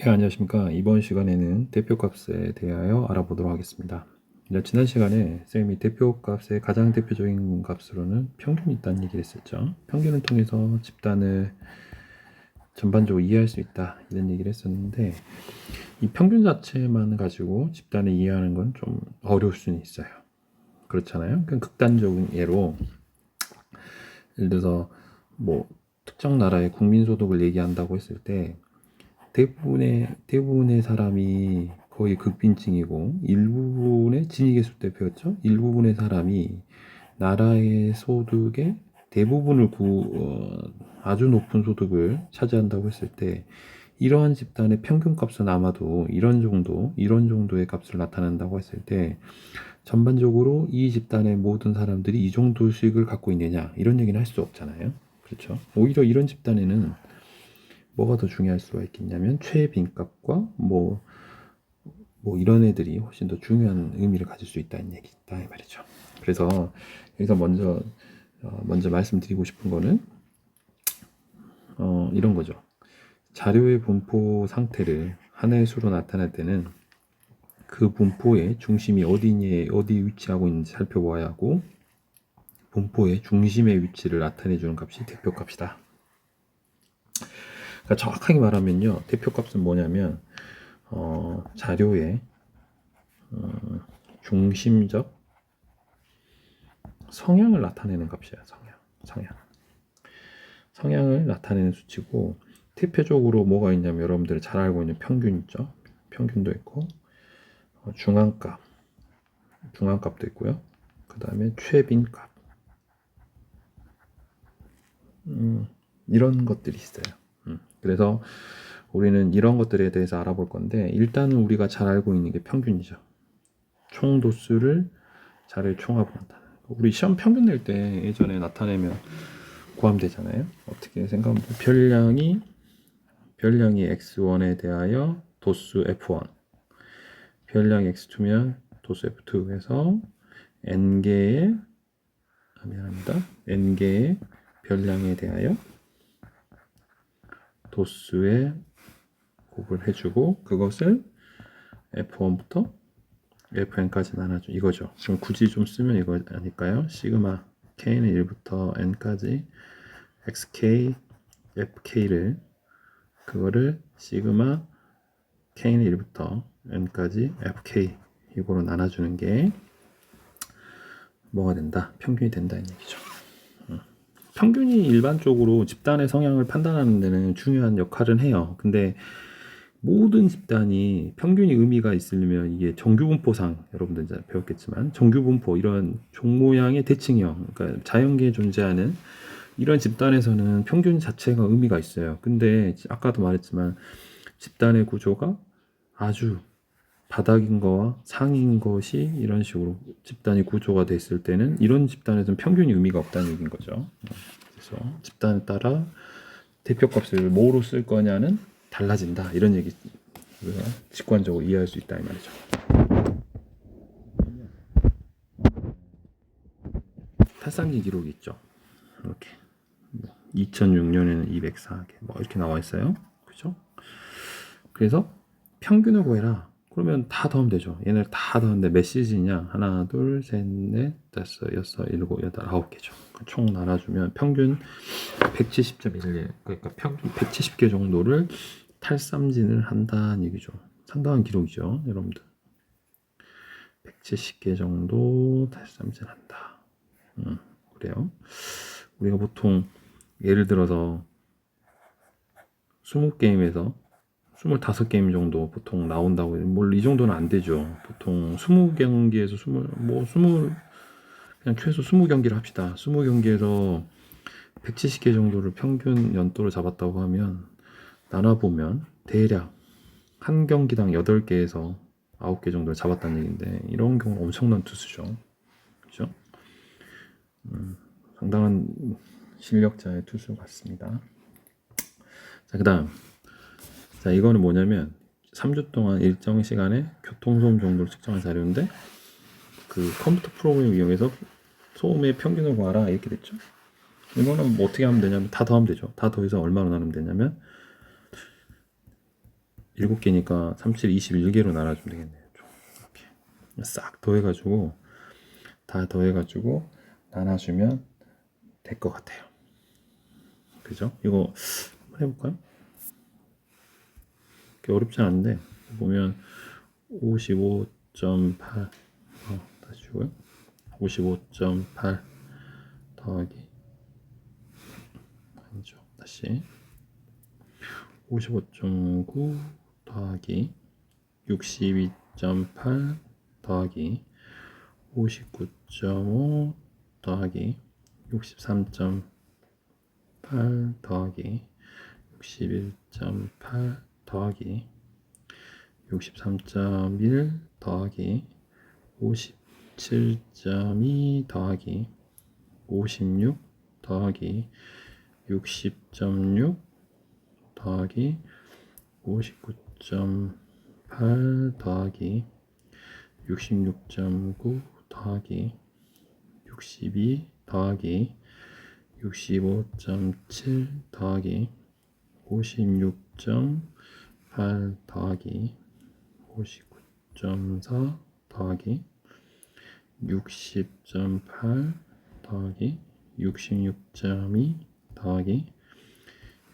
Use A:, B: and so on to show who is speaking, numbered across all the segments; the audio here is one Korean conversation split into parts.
A: 예, 안녕하십니까. 이번 시간에는 대표값에 대하여 알아보도록 하겠습니다. 이제 지난 시간에 쌤이 대표값의 가장 대표적인 값으로는 평균이 있다는 얘기를 했었죠. 평균을 통해서 집단을 전반적으로 이해할 수 있다. 이런 얘기를 했었는데, 이 평균 자체만 가지고 집단을 이해하는 건 좀 어려울 수는 있어요. 그렇잖아요. 그냥 극단적인 예로, 예를 들어서 뭐 특정 나라의 국민소득을 얘기한다고 했을 때, 대부분의 대부분의 사람이 거의 극빈층이고 일부분의 진위계수 때 배웠죠. 일부분의 사람이 나라의 소득의 대부분을 구, 어, 아주 높은 소득을 차지한다고 했을 때 이러한 집단의 평균값은 아마도 이런 정도, 이런 정도의 값을 나타낸다고 했을 때 전반적으로 이 집단의 모든 사람들이 이 정도 수익을 갖고 있느냐 이런 얘기는 할 수 없잖아요. 그렇죠. 오히려 이런 집단에는 뭐가 더 중요할 수가 있겠냐면 최빈값과 뭐, 뭐 이런 애들이 훨씬 더 중요한 의미를 가질 수 있다는 얘기다 이 말이죠. 그래서 여기서 먼저 어, 먼저 말씀드리고 싶은 거는 어, 이런 거죠. 자료의 분포 상태를 하나의 수로 나타낼 때는 그 분포의 중심이 어디에 어디 위치하고 있는지 살펴보아야 하고 분포의 중심의 위치를 나타내 주는 값이 대표값이다. 그러니까 정확하게 말하면요, 대표값은 뭐냐면 어, 자료의 어, 중심적 성향을 나타내는 값이에요. 성향, 성향, 성향을 나타내는 수치고 대표적으로 뭐가 있냐면 여러분들이 잘 알고 있는 평균 있죠. 평균도 있고 어, 중앙값, 중앙값도 있고요. 그 다음에 최빈값, 음, 이런 것들이 있어요. 음, 그래서 우리는 이런 것들에 대해서 알아볼 건데 일단은 우리가 잘 알고 있는 게 평균이죠. 총 도수를 자료에 총합한다. 우리 시험 평균 낼 때 예전에 나타내면 구하면 되잖아요. 어떻게 생각하면 돼? 별량이 별량이 x1에 대하여 도수 f1 별량 x2면 도수 f2 해서 n 개의 아, 미안합니다. n 개의 별량에 대하여 도수에 곱을 해주고 그것을 f1부터 fn까지 나눠줘 이거죠. 지금 굳이 좀 쓰면 이거 아닐까요? 시그마 k는 1부터 n까지 xk fk를 그거를 시그마 k는 1부터 n까지 fk 이거로 나눠주는 게 뭐가 된다? 평균이 된다는 얘기죠. 평균이 일반적으로 집단의 성향을 판단하는 데는 중요한 역할은 해요. 근데 모든 집단이 평균이 의미가 있으려면 이게 정규분포상 여러분들 이제 배웠겠지만 정규분포 이런 종 모양의 대칭형 그러니까 자연계에 존재하는 이런 집단에서는 평균 자체가 의미가 있어요. 근데 아까도 말했지만 집단의 구조가 아주 바닥인 거와 상인 것이 이런 식으로 집단이 구조가 됐을 때는 이런 집단에서는 평균이 의미가 없다는 얘기인 거죠. 그래서 집단에 따라 대표값을 뭐로 쓸 거냐는 달라진다 이런 얘기 우리가 직관적으로 이해할 수 있다 이 말이죠. 탈상기 기록이 있죠. 이렇게 2006년에는 204개 뭐 이렇게 나와 있어요. 그죠? 그래서 평균을 구해라. 그러면 다 더하면 되죠. 얘네 다 더하는데 몇 시즌이냐? 하나, 둘, 셋, 넷, 다섯, 여섯, 일곱, 여덟, 아홉 개죠. 총 나눠주면 평균 170.1개. 그러니까 평균 170개 정도를 탈삼진을 한다는 얘기죠. 상당한 기록이죠, 여러분들. 170개 정도 탈삼진 한다. 음, 그래요. 우리가 보통 예를 들어서 20게임에서 25게임 정도 보통 나온다고 뭘 이 정도는 안 되죠. 보통 20경기에서 20, 뭐 20, 그냥 최소 20경기를 합시다. 20경기에서 170개 정도를 평균 연도를 잡았다고 하면 나눠 보면 대략 한 경기당 8개에서 9개 정도를 잡았다는 얘기인데 이런 경우는 엄청난 투수죠. 그죠? 음, 상당한 실력자의 투수 같습니다. 자, 그 다음. 자, 이거는 뭐냐면 3주 동안 일정 시간에 교통소음 정도를 측정한 자료인데 그 컴퓨터 프로그램 이용해서 소음의 평균을 구하라 이렇게 됐죠. 이거는 뭐 어떻게 하면 되냐면 다 더하면 되죠. 다 더해서 얼마로 나누면 되냐면 7개니까 37, 21개로 나눠주면 되겠네요. 좀 이렇게 싹 더해가지고 다 더해가지고 나눠주면 될 것 같아요. 그죠? 이거 한번 해볼까요? 어렵지 않은데 보면 55.8 어, 다시 주고요. 55.8 더하기 아니죠. 다시 55.9 더하기 62.8 더하기 59.5 더하기 63.8 더하기 61.8 더하기 63.1 더하기 57.2 더하기 56 더하기 60.6 더하기 59.8 더하기 66.9 더하기 62 더하기 65.7 더하기 56.8 더하기 59.4 더하기 60.8 더하기 66.2 더하기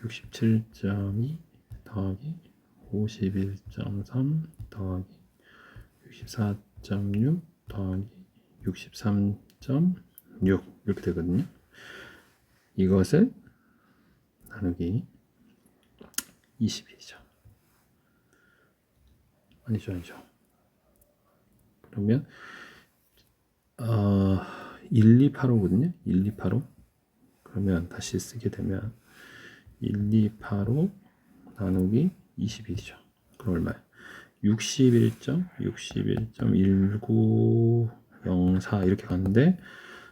A: 67.2 더하기 51.3 더하기 64.6 더하기 63.6 이렇게 되거든요. 이것을 나누기 20이죠. 아니죠, 아니죠. 그러면 어, 1285거든요. 1285. 그러면 다시 쓰게 되면 1285 나누기 21이죠. 그럼 얼마야? 61.61.1904 이렇게 갔는데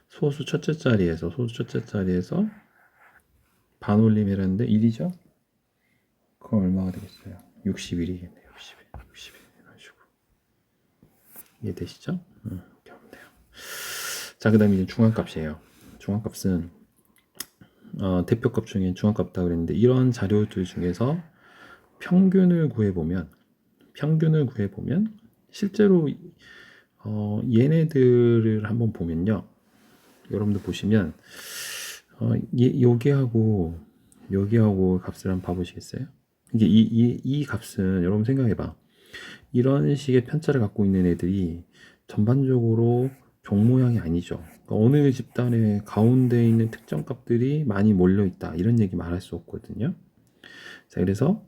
A: 소수 첫째 자리에서 소수 첫째 자리에서 반올림이라는데 1이죠? 그럼 얼마가 되겠어요? 61이겠네요. 61. 61 이런 식으로. 이해되시죠? 음, 이렇게 하면 돼요. 자, 그 다음에 이제 중앙값이에요. 중앙값은 어, 대표값 중에 중앙값다 그랬는데 이런 자료들 중에서 평균을 구해보면 평균을 구해보면 실제로 어, 얘네들을 한번 보면요. 여러분들 보시면 어, 이, 여기하고 여기하고 값을 한번 봐보시겠어요? 이게 이, 이, 이 값은 여러분 생각해봐. 이런 식의 편차를 갖고 있는 애들이 전반적으로 종 모양이 아니죠. 그러니까 어느 집단의 가운데 있는 특정 값들이 많이 몰려 있다. 이런 얘기 말할 수 없거든요. 자, 그래서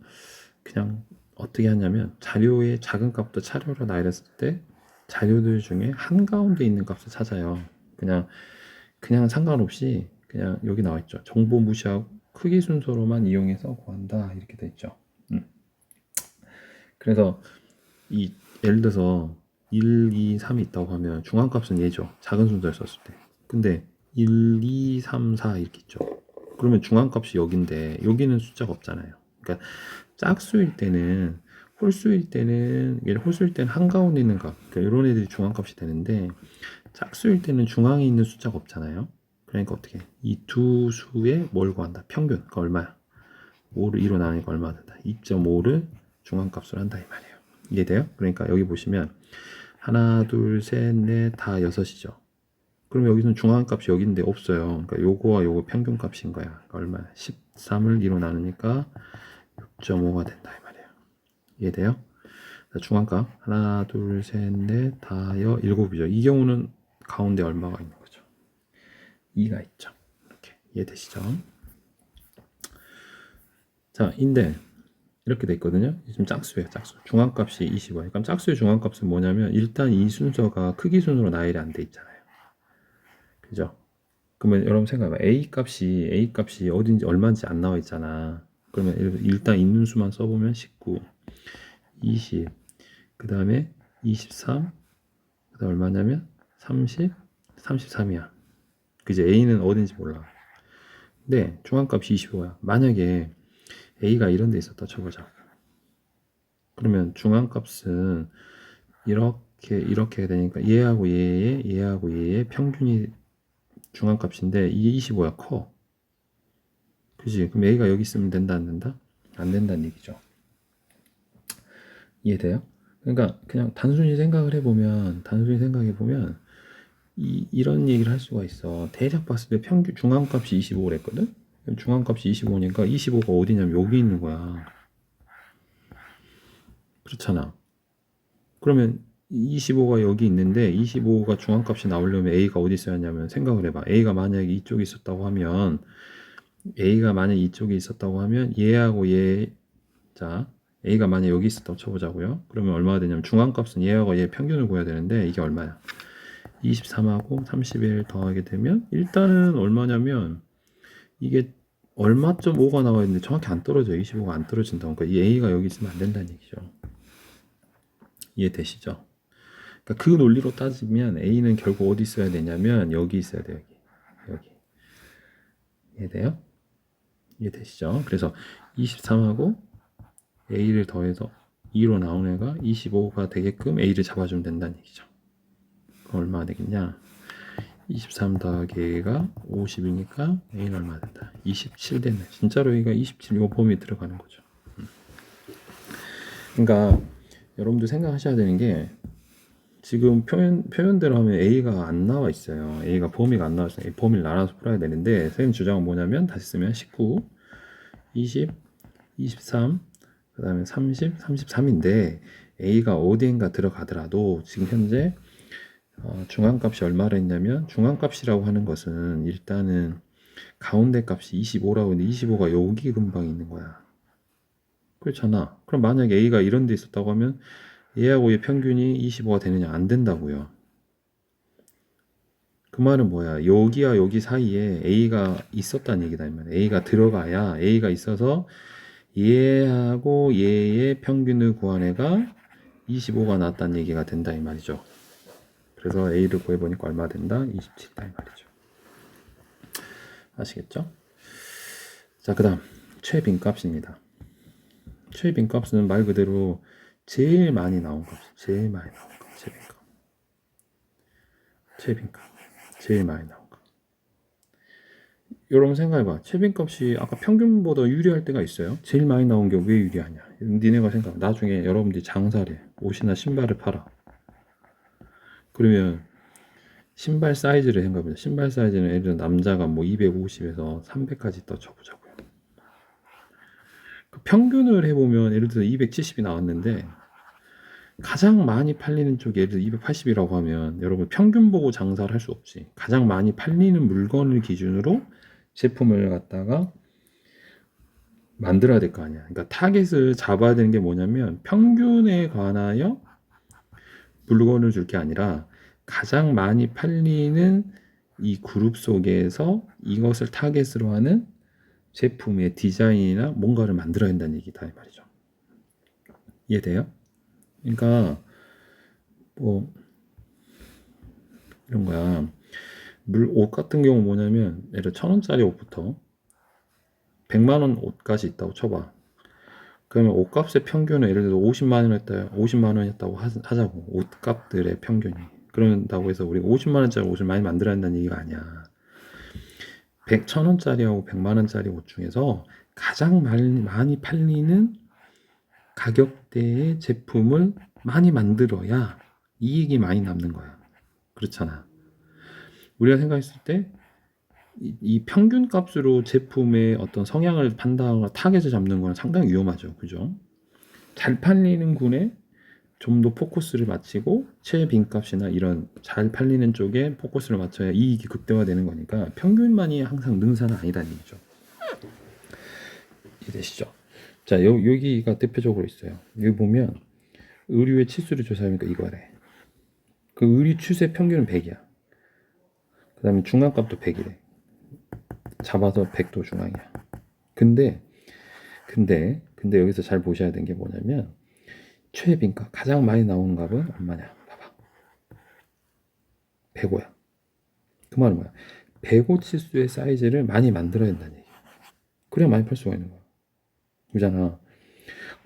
A: 그냥 어떻게 하냐면 자료의 작은 값도 차례로 나열했을 때 자료들 중에 한가운데 있는 값을 찾아요. 그냥 그냥 상관없이 그냥 여기 나와 있죠. 정보 무시하고 크기 순서로만 이용해서 구한다. 이렇게 돼 있죠. 음. 그래서 이 예를 들어서 1, 2, 3이 있다고 하면 중앙값은 얘죠. 작은 순서를 썼을 때. 근데 1, 2, 3, 4 이렇게 있죠. 그러면 중앙값이 여기인데 여기는 숫자가 없잖아요. 그러니까 짝수일 때는 홀수일 때는 얘 홀수일 때는 한가운데 있는 값. 그러니까 이런 애들이 중앙값이 되는데 짝수일 때는 중앙에 있는 숫자가 없잖아요. 그러니까 어떻게 이 두 수에 뭘 구한다? 평균. 그러니까 얼마야? 5를 2로 나누니까 얼마 된다? 2.5를 중앙값으로 한다 이 말이에요. 이해돼요? 그러니까 여기 보시면 하나, 둘, 셋, 넷, 다 여섯이죠. 그럼 여기서는 중앙값이 여기인데 없어요. 그러니까 요거와 요거 평균값인 거야. 그러니까 얼마야? 13을 2로 나누니까 6.5가 된다 이 말이에요. 이해돼요? 중앙값 하나, 둘, 셋, 넷, 다여, 일곱이죠. 이 경우는 가운데 얼마가 있는 거죠? 2가 있죠. 이렇게 이해되시죠? 자, 인데 이렇게 돼 있거든요. 지금 짝수예요, 짝수. 중앙값이 25예요. 그럼 짝수의 중앙값은 뭐냐면 일단 이 순서가 크기 순으로 나열이 안 돼 있잖아요. 그죠? 그러면 여러분 생각해봐. A 값이 A 값이 어딘지 얼마인지 안 나와 있잖아. 그러면 일단 있는 수만 써보면 19, 20, 그 다음에 23, 그 다음 얼마냐면 30, 33이야. 그제 A는 어딘지 몰라. 근데 중앙값이 25야. 만약에 A가 이런 데 있었다 쳐보자. 그러면 중앙값은 이렇게 이렇게 되니까 얘하고 얘의 얘하고 얘의 평균이 중앙값인데 이게 25야 커. 그지? 그럼 A가 여기 있으면 된다 안 된다? 안 된다는 얘기죠. 이해돼요? 그러니까 그냥 단순히 생각을 해보면 단순히 생각해 보면 이, 이런 얘기를 할 수가 있어. 대략 봤을 때 평균 중앙값이 25랬거든. 중앙값이 25니까 25가 어디냐면 여기 있는 거야. 그렇잖아. 그러면 25가 여기 있는데 25가 중앙값이 나오려면 A가 어디 있어야 하냐면 생각을 해봐. A가 만약에 이쪽에 있었다고 하면 A가 만약 이쪽에 있었다고 하면 얘하고 얘 자, A가 만약 여기 있었다고 쳐보자고요. 그러면 얼마가 되냐면 중앙값은 얘하고 얘 평균을 구해야 되는데 이게 얼마야? 23하고 31 더하게 되면 일단은 얼마냐면 이게 얼마점 5가 나와 있는데 정확히 안 떨어져요. 25가 안 떨어진다고. 그러니까 이 A가 여기 있으면 안 된다는 얘기죠. 이해되시죠? 그러니까 그 논리로 따지면 A는 결국 어디 있어야 되냐면 여기 있어야 돼요. 여기. 여기. 이해돼요? 이해되시죠? 그래서 23하고 A를 더해서 2로 나온 애가 25가 되게끔 A를 잡아주면 된다는 얘기죠. 얼마가 되겠냐? 23 더하기 A가 50이니까 A는 얼마 된다? 27 되네. 진짜로 A가 27 요 범위 들어가는 거죠. 음. 그러니까 여러분들 생각하셔야 되는 게 지금 표현 표현대로 하면 A가 안 나와 있어요. A가 범위가 안 나와서 범위를 나눠서 풀어야 되는데 선생님 주장은 뭐냐면 다시 쓰면 19, 20, 23, 그 다음에 30, 33인데 A가 어디인가 들어가더라도 지금 현재 어, 중앙값이 얼마를 했냐면 중앙값이라고 하는 것은 일단은 가운데 값이 25라고 했는데 25가 여기 근방 있는 거야. 그렇잖아. 그럼 만약에 A가 이런 데 있었다고 하면 얘하고 얘 평균이 25가 되느냐? 안 된다고요. 그 말은 뭐야? 여기와 여기 사이에 A가 있었다는 얘기다. A가 들어가야 A가 있어서 얘하고 얘의 평균을 구한 애가 25가 나왔다는 얘기가 된다 이 말이죠. 그래서 A를 구해보니까 얼마 된다? 27다 이 말이죠. 아시겠죠? 자, 그 다음 최빈값입니다. 최빈값은 말 그대로 제일 많이 나온 값, 제일 많이 나온 값, 최빈값. 최빈값, 제일 많이 나온 값. 여러분 생각해봐. 최빈값이 아까 평균보다 유리할 때가 있어요. 제일 많이 나온 게 왜 유리하냐? 니네가 생각. 나중에 여러분들이 장사를 해. 옷이나 신발을 팔아. 그러면 신발 사이즈를 생각해보자. 신발 사이즈는 예를 들어 남자가 뭐 250에서 300까지 떠 쳐보자고요. 그 평균을 해보면 예를 들어 270이 나왔는데 가장 많이 팔리는 쪽이 예를 들어 280이라고 하면 여러분 평균 보고 장사를 할 수 없지. 가장 많이 팔리는 물건을 기준으로 제품을 갖다가 만들어야 될 거 아니야. 그러니까 타겟을 잡아야 되는 게 뭐냐면 평균에 관하여 물건을 줄 게 아니라 가장 많이 팔리는 이 그룹 속에서 이것을 타겟으로 하는 제품의 디자인이나 뭔가를 만들어야 한다는 얘기다 이 말이죠. 이해돼요? 그러니까 뭐 이런 거야. 물 옷 같은 경우 뭐냐면 예를 천 원짜리 옷부터 100만 원 옷까지 있다고 쳐봐. 그러면 옷값의 평균은 예를 들어 50만 원이었다, 50만 원이었다고 하, 하자고 옷값들의 평균이 그런다고 해서 우리가 50만 원짜리 옷을 많이 만들어야 한다는 얘기가 아니야. 100, 천 원짜리하고 100만 원짜리 옷 중에서 가장 많이 팔리는 가격대의 제품을 많이 만들어야 이익이 많이 남는 거야. 그렇잖아. 우리가 생각했을 때 이, 이 평균 값으로 제품의 어떤 성향을 판단하거나 타겟을 잡는 건 상당히 위험하죠. 그죠? 잘 팔리는 군에 좀 더 포커스를 맞추고 최빈값이나 이런 잘 팔리는 쪽에 포커스를 맞춰야 이익이 극대화되는 거니까 평균만이 항상 능사는 아니다는 얘기죠. 이해되시죠? 자, 여, 여기가 대표적으로 있어요. 여기 보면 의류의 치수를 조사하니까 이거래. 그 의류 추세 평균은 100이야. 그 다음에 중앙값도 100이래. 잡아서 100도 중앙이야. 근데, 근데, 근데 여기서 잘 보셔야 되는 게 뭐냐면, 최빈값, 가장 많이 나오는 값은 얼마냐? 봐봐. 105야. 그 말은 뭐야? 105 치수의 사이즈를 많이 만들어야 된다는 얘기야. 그래야 많이 팔 수가 있는 거야. 그잖아.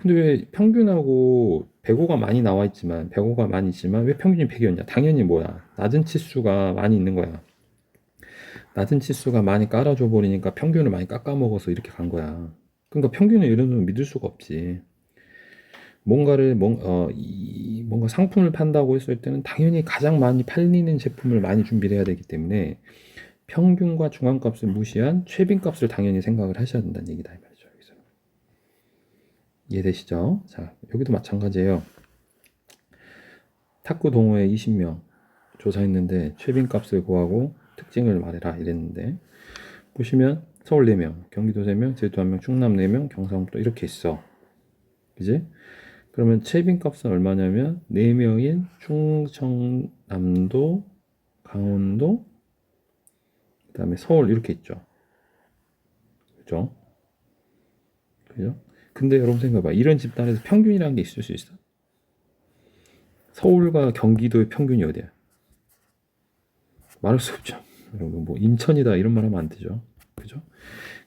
A: 근데 왜 평균하고 105가 많이 나와 있지만 105가 많이 있지만 왜 평균이 100이었냐? 당연히 뭐야? 낮은 치수가 많이 있는 거야. 낮은 치수가 많이 깔아줘 버리니까 평균을 많이 깎아 먹어서 이렇게 간 거야. 그러니까 평균을 이런 놈 믿을 수가 없지. 뭔가를 뭔, 어, 이, 뭔가 상품을 판다고 했을 때는 당연히 가장 많이 팔리는 제품을 많이 준비를 해야 되기 때문에 평균과 중앙값을 무시한 최빈값을 당연히 생각을 하셔야 된다는 얘기다 이 말이죠. 여기서 이해되시죠? 자 여기도 마찬가지예요. 탁구 동호회 20명 조사했는데 최빈값을 구하고 특징을 말해라 이랬는데 보시면 서울 4명, 경기도 3명, 제주 1명, 충남 4명, 경상도 이렇게 있어. 그지? 그러면 최빈값은 얼마냐면 4명인 충청남도, 강원도, 그 다음에 서울 이렇게 있죠. 그죠? 그죠? 근데 여러분 생각해봐. 이런 집단에서 평균이라는 게 있을 수 있어? 서울과 경기도의 평균이 어디야? 말할 수 없죠. 여러분 뭐 인천이다 이런 말 하면 안 되죠. 그죠?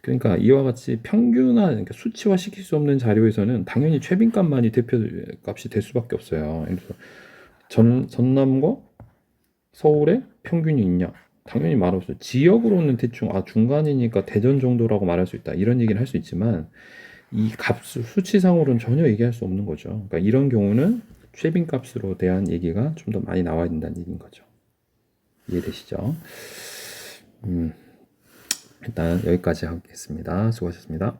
A: 그러니까 이와 같이 평균화, 그러니까 수치화 시킬 수 없는 자료에서는 당연히 최빈값만이 대표값이 될 수밖에 없어요. 그래서 전, 전남과 서울의 평균이 있냐? 당연히 말할 수 없어요. 지역으로는 대충 아 중간이니까 대전 정도라고 말할 수 있다. 이런 얘기를 할 수 있지만 이 값수 수치상으로는 전혀 얘기할 수 없는 거죠. 그러니까 이런 경우는 최빈값으로 대한 얘기가 좀 더 많이 나와야 된다는 얘기인 거죠. 이해되시죠? 음, 일단 여기까지 하겠습니다. 수고하셨습니다.